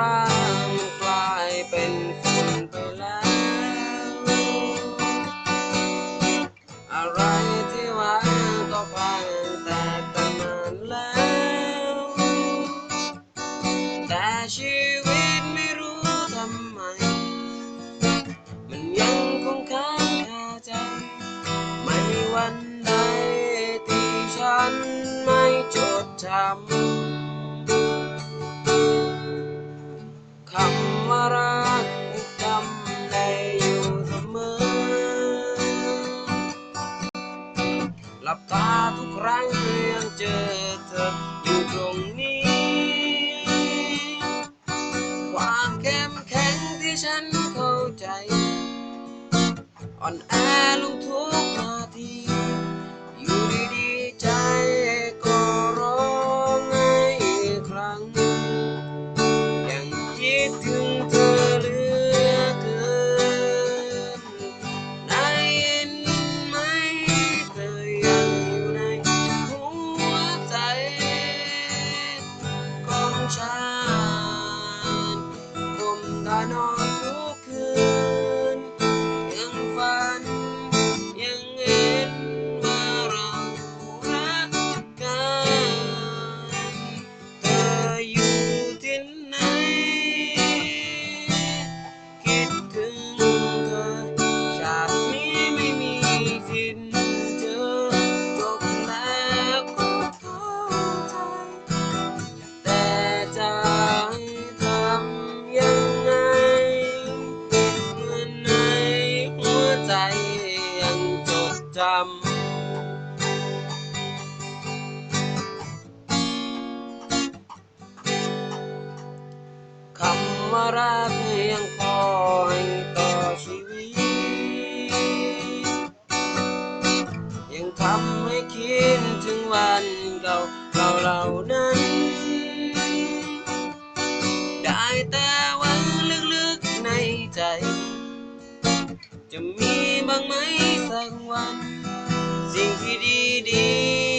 รักกลายเป็นฝุ่นไปแล้ว อะไรที่หวังก็พังแตกตั้งนานแล้ว แต่ชีวิตไม่รู้ทำไม มันยังคงค้างคาใจ ไม่มีวันใดที่ฉันไม่จดจำ คำว่ารักจำได้อยู่เสมอ หลับตาทุกครั้งยังเจอเธออยู่ตรงนี้ ความเข้มแข็งที่ฉันเข้าใจ อ่อนแอลงทุกนาที จดจำคำว่ารักยังคอยต่อชีวิต ยังทำให้คิดถึงวันเก่าเก่าเหล่านั้น ได้แต่หวังลึกๆในใจ จะมีบ้างไหม สักวันสิ่งที่ดี